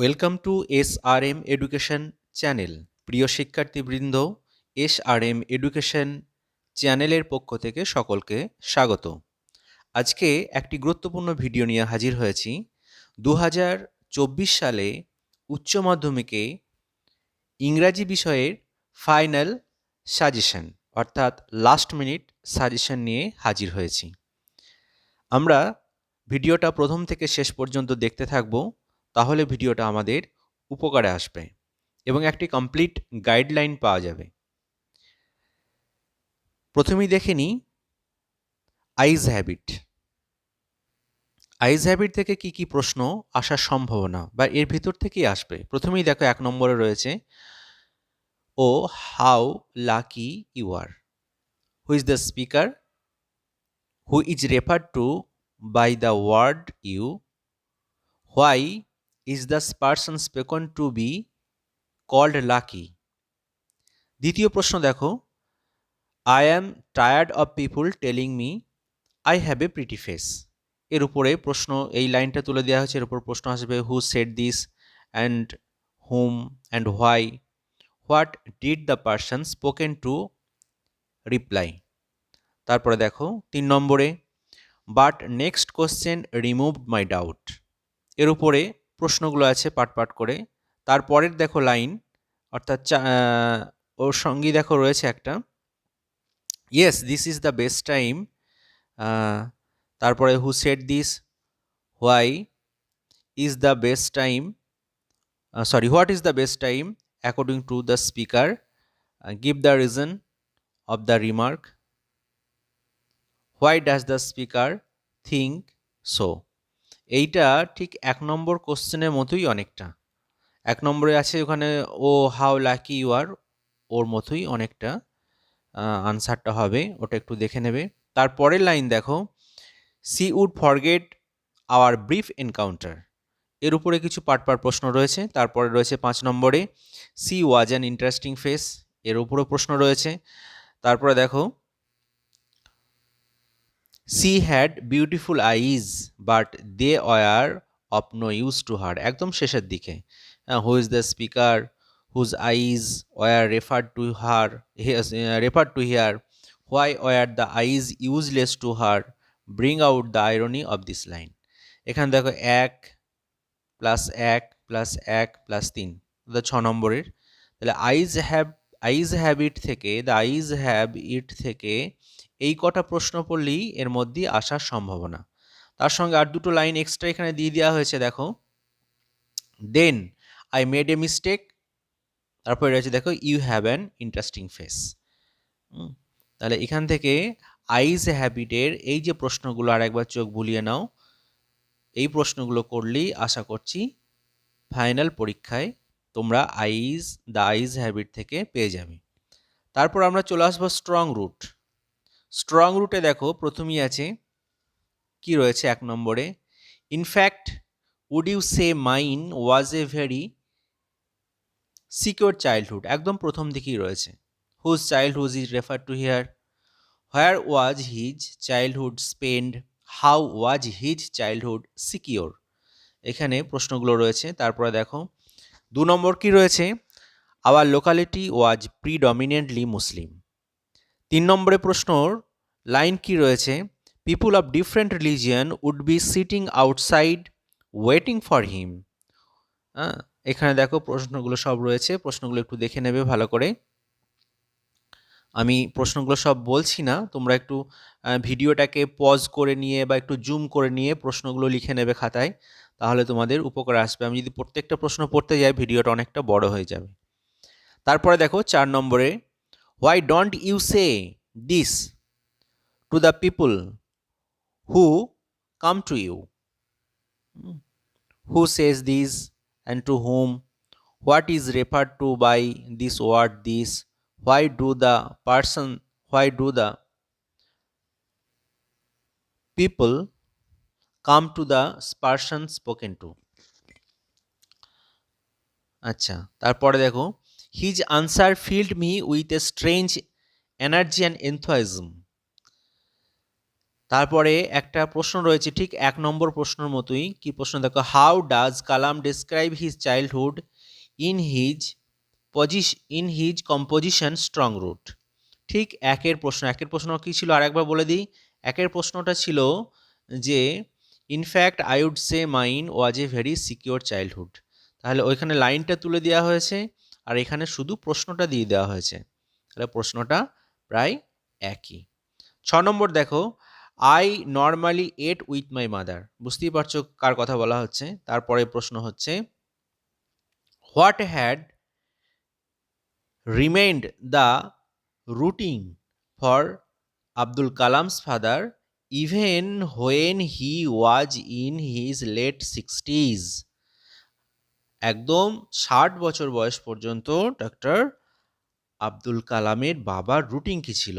Welcome to S R M education channel. প্রিয় শিক্ষার্থীবৃন্দ S R M education চ্যানেলের পক্ষ থেকে সকলকে স্বাগত। আজকে একটি গুরুত্বপূর্ণ ভিডিও নিয়ে হাজির হয়েছি। দু হাজার চব্বিশ সালে উচ্চ মাধ্যমিকে ইংরাজি বিষয়ের ফাইনাল সাজেশন, অর্থাৎ লাস্ট মিনিট সাজেশন নিয়ে হাজির হয়েছি। আমরা ভিডিওটা প্রথম থেকে শেষ পর্যন্ত দেখতে থাকব। তাহলে ভিডিওটা আমাদের উপকারে আসবে এবং একটি কমপ্লিট গাইডলাইন পাওয়া যাবে। প্রথমেই দেখে নিই আইজ হ্যাবিট আইজ হ্যাবিট থেকে কি কি প্রশ্ন আসার সম্ভাবনা বা এর ভিতর থেকেই আসবে? প্রথমেই দেখো, এক নম্বরে রয়েছে, ও how lucky you are. Who is the speaker, who is refer to by the word you, why is the person spoken to be called lucky দ্বিতীয় প্রশ্ন দেখো। I am tired of people telling me I have a pretty face এর উপরে প্রশ্ন, এই লাইনটা তুলে দেওয়া হয়েছে। এর উপর প্রশ্ন আসবে who said this and whom and why what did the person spoken to reply তারপরে দেখো, তিন নম্বরে but next question remove my doubt এর উপরে প্রশ্নগুলো আছে পাট পাট করে। তারপরের দেখো লাইন, অর্থাৎ ওর সঙ্গী দেখো রয়েছে একটা। Yes this is the best time তারপরে who said this why is the best time sorry what is the best time according to the speaker give the reason of the remark why does the speaker think so এইটা ঠিক এক নম্বর কোশ্চেনের মতোই অনেকটা। এক নম্বরে আছে ওখানে, oh, how lucky you are? ওর মতোই অনেকটা আনসারটা হবে, ওটা একটু দেখে নেবে। তারপরের লাইন দেখো, she would forget our brief encounter. এর উপরে কিছু পাট পাট প্রশ্ন রয়েছে, তারপরে রয়েছে পাঁচ নম্বরে, she was an interesting face. এর উপরেও প্রশ্ন রয়েছে। তারপরে দেখো she had beautiful eyes but they were of no use to her একদম শেষের দিকে। Who is the speaker whose eyes were refer to her refer to here why were the eyes useless to her bring out the irony of this line এখানে দেখো এক plus এক plus এক plus তিন। ছ নম্বরের। তাহলে eyes have eyes have it থেকে দ্য আইজ হ্যাভ ইট থেকে এই কটা প্রশ্ন পড়লেই এর মধ্যে আসার সম্ভাবনা। তার সঙ্গে আর দুটো লাইন এক্সট্রা এখানে দিয়ে দেওয়া হয়েছে, দেখো। Then I made a mistake তারপরে রয়েছে, দেখো you have an interesting face তাহলে এখান থেকে আইজ হ্যাবিটের এই যে প্রশ্নগুলো আর একবার চোখ বুলিয়ে নাও, এই প্রশ্নগুলো করলেই আশা করছি ফাইনাল পরীক্ষায় তোমরা আইজ দ্য আইজ হ্যাবিট থেকে পেয়ে যাবে। তারপর আমরা চলে আসব স্ট্রং রুট স্ট্রং রুটে দেখো, প্রথমেই আছে, কি রয়েছে এক নম্বরে? In fact would you say mine was a very secure childhood একদম প্রথম দিকেই রয়েছে। Whose childhood is refer to here where was his childhood spend how was his childhood secure এখানে প্রশ্নগুলো রয়েছে, তারপরে দেখো, দু নম্বর কি রয়েছে? Our locality was predominantly Muslim তিন নম্বরে প্রশ্নর লাইন কি রয়েছে? People of different religion would be sitting outside waiting for him হ্যাঁ এখানে দেখো প্রশ্নগুলো সব রয়েছে, প্রশ্নগুলো একটু দেখে নেবে ভালো করে। আমি প্রশ্নগুলো সব বলছি না, তোমরা একটু ভিডিওটাকে পজ করে নিয়ে বা একটু জুম করে নিয়ে প্রশ্নগুলো লিখে নেবে খাতায়, তাহলে তোমাদের উপকার আসবে। আমি যদি প্রত্যেকটা প্রশ্ন পড়তে যাই, ভিডিওটা অনেকটা বড় হয়ে যাবে। তারপরে দেখো চার নম্বরে why don't you say this to the people who come to you who says this and to whom what is refer to by this word this why do the person, why do the people come to the person spoken to? আচ্ছা তারপরে দেখো। His answer filled me with a strange energy and enthusiasm তারপরে একটা প্রশ্ন রয়েছে, ঠিক এক নম্বর প্রশ্নের মতোই। কি প্রশ্ন? দেখো how does Kalam describe his childhood in his position in his composition strong root ঠিক একের প্রশ্ন একের প্রশ্ন কী ছিল? আরেকবার বলে দিই। একের প্রশ্নটা ছিল যে in fact I would say mine was a very secure childhood তাহলে ওইখানে লাইনটা তুলে দেওয়া হয়েছে। আর এখানে শুধু প্রশ্নটা দিয়ে দেওয়া হয়েছে। তাহলে প্রশ্নটা প্রায় একই। ছ নম্বর দেখো I normally ate with my mother বুঝতেই পারছ কার কথা বলা হচ্ছে? তারপরে প্রশ্ন হচ্ছে what had remained the routine for Abdul Kalam's father even when he was in his late sixties একদম ষাট বছর বয়স পর্যন্ত ডক্টর আব্দুল কালামের বাবার রুটিন কী ছিল?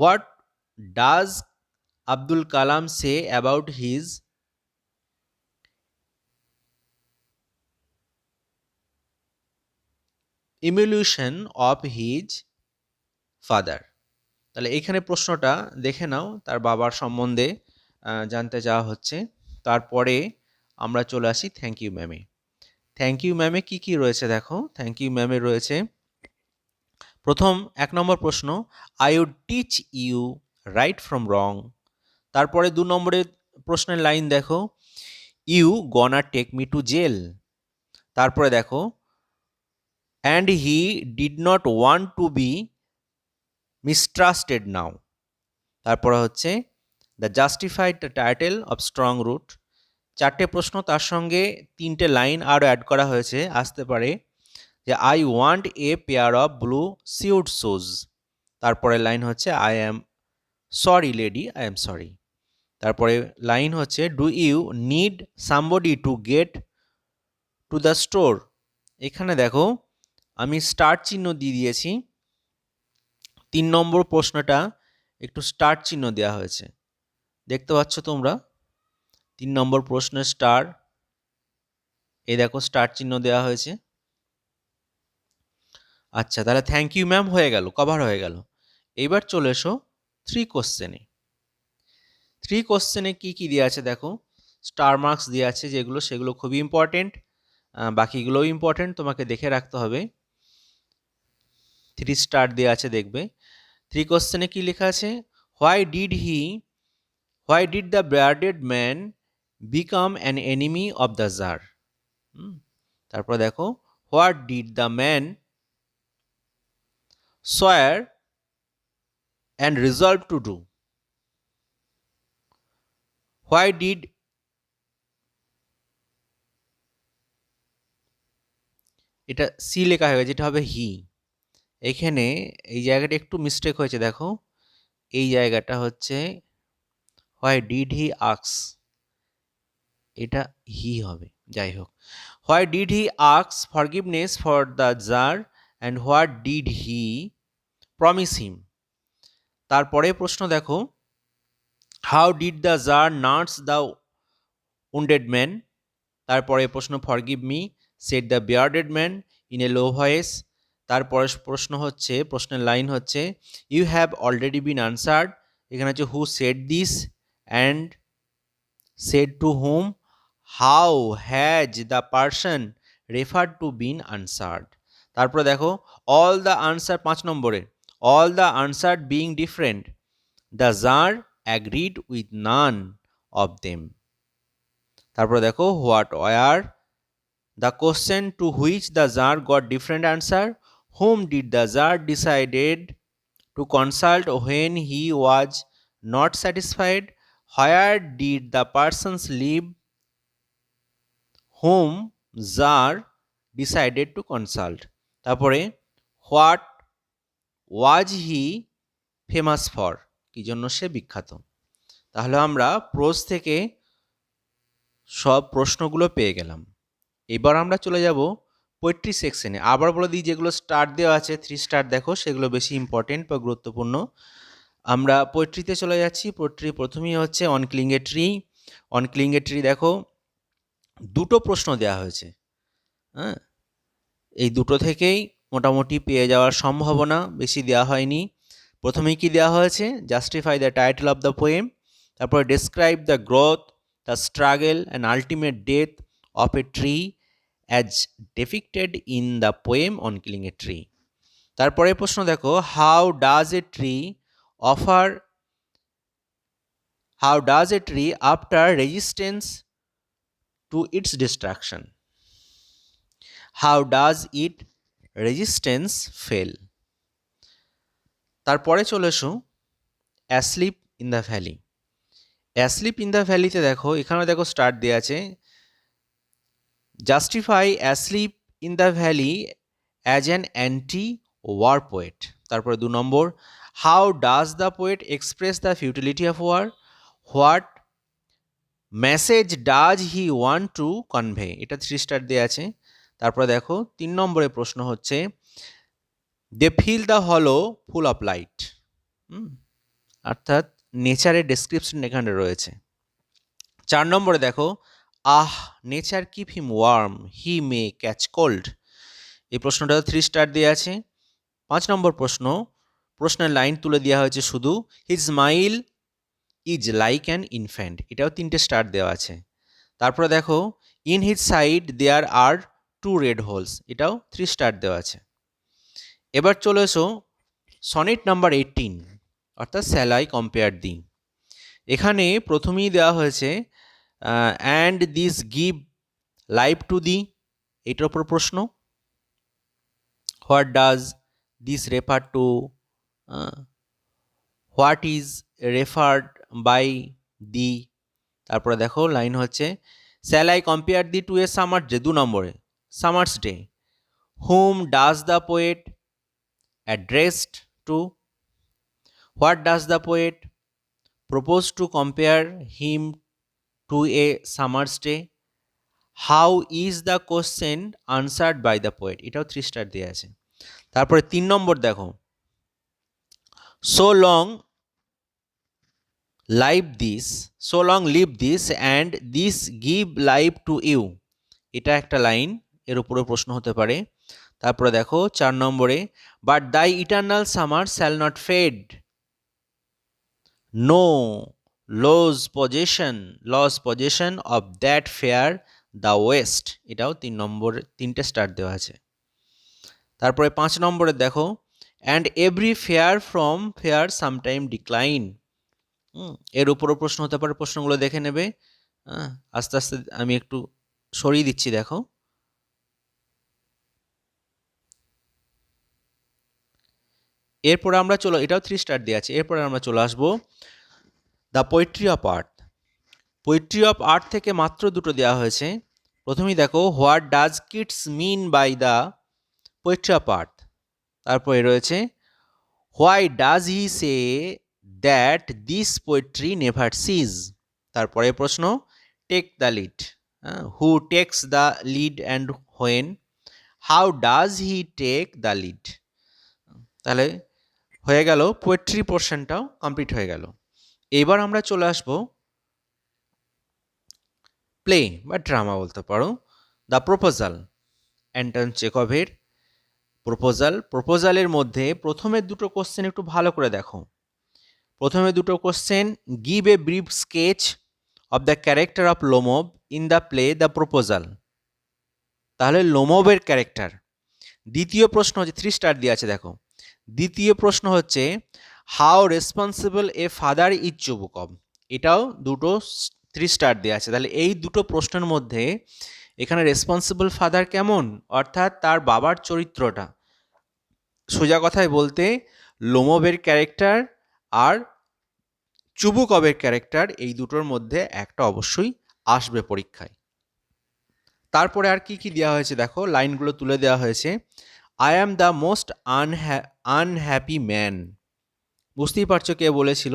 What does Abdul Kalam say about his emulation of his father তাহলে এইখানে প্রশ্নটা দেখে নাও, তার বাবার সম্বন্ধে জানতে চাওয়া হচ্ছে। তারপরে আমরা চলে আসি thank you ma'am thank you ma'am কী কী রয়েছে দেখো? থ্যাংক ইউ ম্যামে রয়েছে প্রথম এক নম্বর প্রশ্ন I would teach you right from wrong তারপরে দু নম্বরের প্রশ্নের লাইন দেখো you gonna take me to jail তারপরে দেখো and he did not want to be mistrusted now তারপরে হচ্ছে the justified title of strong root চারটে প্রশ্ন, তার সঙ্গে তিনটে লাইন আরও অ্যাড করা হয়েছে, আসতে পারে। যে I want a pair of blue suede shoes তারপরে লাইন হচ্ছে I am sorry lady I am sorry তারপরে লাইন হচ্ছে do you need somebody to get to the store এখানে দেখো, আমি স্টার চিহ্ন দিয়ে দিয়েছি। তিন নম্বর প্রশ্নটা, একটু স্টার চিহ্ন দেওয়া হয়েছে। দেখতে পাচ্ছ তোমরা? তিন নম্বর প্রশ্নের স্টার এই দেখো স্টার চিহ্ন দেওয়া হয়েছে। আচ্ছা তাহলে থ্যাংক ইউ ম্যাম হয়ে গেল কভার হয়ে গেল। এইবার চলে এসো থ্রি কোশ্চেনে থ্রি কোশ্চেনে কী কী দেওয়া আছে দেখো? স্টার মার্কস দেওয়া আছে যেগুলো, সেগুলো খুবই ইম্পর্টেন্ট বাকিগুলোও ইম্পর্টেন্ট তোমাকে দেখে রাখতে হবে। থ্রি স্টার দেওয়া আছে দেখবে। থ্রি কোশ্চেনে কী লেখা আছে? Why did he why did the bearded man become an enemy of the tsar তারপর দেখো what did the man swear and resolve to do why did এটা সি লেখা হয়ে গেছে এটা হবে হি এখানে এই জায়গাটা একটু মিস্টেক হয়েছে, দেখো। এই জায়গাটা হচ্ছে হোয়াই ডিড হি আক্স এটা হি হবে, যাই হোক। Why did he আক্স forgiveness for the tsar and what did he promise him তারপরে প্রশ্ন দেখো how did the tsar nurse the wounded man তারপরে প্রশ্ন forgive me said the bearded man in a low voice তারপরে প্রশ্ন হচ্ছে, প্রশ্নের line হচ্ছে you have already been answered এখানে হচ্ছে who said this and said to whom how has the person refer to been answered? তারপরে দেখো, all the answer, পাঁচ নম্বরে, all the answer being different, the tsar agreed with none of them. তারপরে দেখো, what, were, the question to which the tsar got different answer, whom did the tsar decided to consult when he was not satisfied, where did the persons live whom tsar decided to consult তারপরে what was he famous for কী জন্য সে বিখ্যাত? তাহলে আমরা pros থেকে সব প্রশ্নগুলো পেয়ে গেলাম। এবার আমরা চলে যাব পোয়েট্রি সেকশনে আবার বলে দিই, যেগুলো স্টার দেওয়া আছে থ্রি স্টার দেখো, সেগুলো বেশি ইম্পর্টেন্ট বা গুরুত্বপূর্ণ। আমরা পোয়েট্রিতে চলে যাচ্ছি। পোয়েট্রি প্রথমেই হচ্ছে অন ট্রি অন ট্রি দেখো দুটো প্রশ্ন দেওয়া হয়েছে হ্যাঁ? এই দুটো থেকেই মোটামুটি পেয়ে যাওয়ার সম্ভাবনা বেশি দেওয়া হয়নি। প্রথমেই কি দেওয়া হয়েছে? Justify the title of the poem তারপরে describe the growth the struggle and ultimate death of a tree as depicted in the poem on killing a tree তারপরে প্রশ্ন দেখো how does a tree offer how does a tree after resistance to its destruction how does it resistance fail তারপরে চলে এসো asleep in the valley asleep in the ভ্যালিতে দেখো এখানে দেখো start দেওয়া আছে। Justify asleep in the valley as an anti war poet তারপরে দু নম্বর how does the poet express the futility of war what message does he want to convey. এটা three star দেওয়া আছে। তারপরে দেখো, তিন নম্বরে প্রশ্ন হচ্ছে they feel the hollow full of light অর্থাৎ নেচারের ডেসক্রিপশন এখানে রয়েছে। চার নম্বরে দেখো, আহ, nature keep him warm he may catch cold এই প্রশ্নটা থ্রি স্টার দেওয়া আছে। পাঁচ নম্বর প্রশ্ন, প্রশ্নের লাইন তুলে দেওয়া হয়েছে শুধু his smile is like an infant এটাও তিনটে স্টার দেওয়া আছে। তারপরে দেখো in his side there are two red holes এটাও থ্রি স্টার দেওয়া আছে। এবার চলে এসো সনেট নাম্বার এইটিন অর্থাৎ স্যালাই কম্পেয়ার দি এখানে প্রথমেই দেওয়া হয়েছে and this give life to thee এটার ওপর প্রশ্ন। What does this refer to what is referred by thee. তারপরে দেখো লাইন হচ্ছে shall I compare thee to a summer day দু নম্বরে summer's day whom does the poet addressed to what does the poet propose to compare him to a summer's day how is the question answered by the poet এটাও three star দেওয়া আছে। তারপরে তিন নম্বর দেখো so long live this so long live this and this give life to you এটা একটা line এর উপরে প্রশ্ন হতে পারে। তারপরে দেখো, চার নম্বরে but thy eternal summer shall not fade nor lose possession lose possession of that fair the west এটাও তিন নম্বর, তিনটে স্টার দেওয়া আছে। তারপরে পাঁচ নম্বরে দেখো and every fair from fair sometime decline এর উপরও প্রশ্ন হতে পারে, প্রশ্নগুলো দেখে নেবে। আস্তে আস্তে আমি একটু সরিয়ে দিচ্ছি, দেখো। এরপরে আমরা চলো, এটাও থ্রি স্টার দিয়ে আছে, এরপরে আমরা চলে আসব। The poetry of art poetry of art থেকে মাত্র দুটো দেওয়া হয়েছে। প্রথমেই দেখো what does Keats mean by the poetry of art তারপরে রয়েছে why does he say that this poetry never cease তারপরে প্রশ্ন take the lead who takes the lead and when how does he take the lead তাহলে হয়ে গেল poetry পোর্শনটাও complete হয়ে গেল। এবার আমরা চলে আসব প্লে বা ড্রামা বলতে পারো। দ্য প্রপোজাল অ্যান্টন চেকভের প্রপোজাল প্রপোজালের মধ্যে প্রথমের দুটো কোশ্চেন একটু ভালো করে দেখো। প্রথমে দুটো question give a brief sketch of the character of Lomov in the play the proposal তাহলে লোমবের ক্যারেক্টার দ্বিতীয় প্রশ্ন হচ্ছে থ্রি স্টার দিয়ে আছে, দেখো। দ্বিতীয় প্রশ্ন হচ্ছে how responsible a father is Chubukov এটাও দুটো থ্রি স্টার দেওয়া আছে। তাহলে এই দুটো প্রশ্নের মধ্যে এখানে রেসপন্সিবল ফাদার কেমন? অর্থাৎ তার বাবার চরিত্রটা। সোজা কথায় বলতে লোমবের ক্যারেক্টার আর চুবুকবের ক্যারেক্টার এই দুটোর মধ্যে একটা অবশ্যই আসবে পরীক্ষায়। তারপরে আর কি কি দেওয়া হয়েছে দেখো? লাইনগুলো তুলে দেওয়া হয়েছে। I am the most আনহ্যা unhappy man বুঝতেই পারছ কে বলেছিল?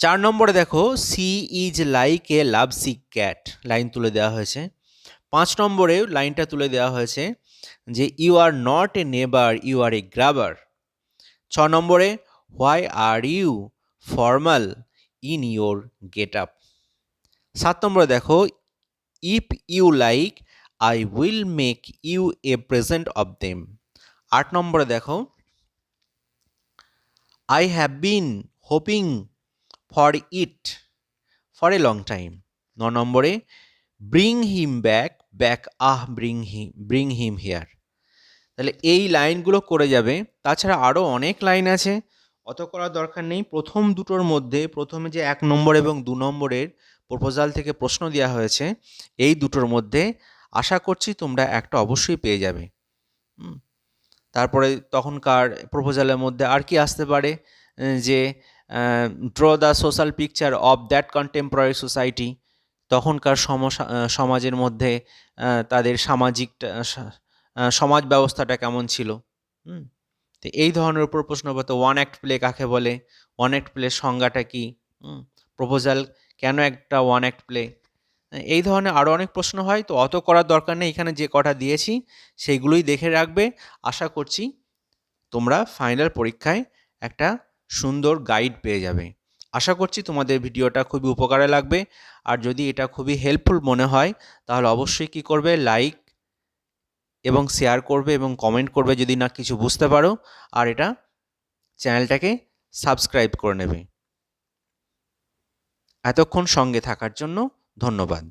চার নম্বরে দেখো she is like a love sick cat line তুলে দেওয়া হয়েছে। পাঁচ নম্বরে লাইনটা তুলে দেওয়া হয়েছে যে you are not a neighbour you are a grabber ছ নম্বরে why are you formal in your get up সাত নম্বরে দেখো, if you like, I will make you a present of them. আট নম্বরে দেখো, I have been hoping for it for a long time. ন নম্বরে, bring him back back ah bring him bring him here. তাহলে এই লাইনগুলো করে যাবে। তাছাড়া আরও অনেক লাইন আছে। অত করার দরকার নেই। প্রথম দুটোর মধ্যে প্রথমে যে এক নম্বর এবং দু নম্বরের প্রপোজাল থেকে প্রশ্ন দেওয়া হয়েছে, এই দুটোর মধ্যে আশা করছি তোমরা একটা অবশ্যই পেয়ে যাবে। তারপরে তখনকার প্রপোজালের মধ্যে আর কি আসতে পারে? যে draw the social picture of that contemporary society তখনকার সমাজের মধ্যে তাদের সামাজিক সমাজ ব্যবস্থাটা কেমন ছিল? হুম। তো এই ধরনের উপর প্রশ্ন করতে ওয়ান অ্যাক্ট প্লে কাকে বলে? ওয়ান অ্যাক্ট প্লে সংজ্ঞাটা কি? প্রপোজাল কেন একটা ওয়ান অ্যাক্ট প্লে এই ধরনের আরও অনেক প্রশ্ন হয়, তো অত করার দরকার নেই, এখানে যে কটা দিয়েছি সেইগুলোই দেখে রাখবে। আশা করছি তোমরা ফাইনাল পরীক্ষায় একটা সুন্দর গাইড পেয়ে যাবে। আশা করছি তোমাদের ভিডিওটা খুবই উপকারে লাগবে। আর যদি এটা খুবই হেল্পফুল মনে হয়, তাহলে অবশ্যই কি করবে? লাইক এবং শেয়ার করবে এবং কমেন্ট করবে যদি না কিছু বুঝতে পারো, আর এটা চ্যানেলটাকে সাবস্ক্রাইব করে নেবে। এতক্ষণ সঙ্গে থাকার জন্য ধন্যবাদ।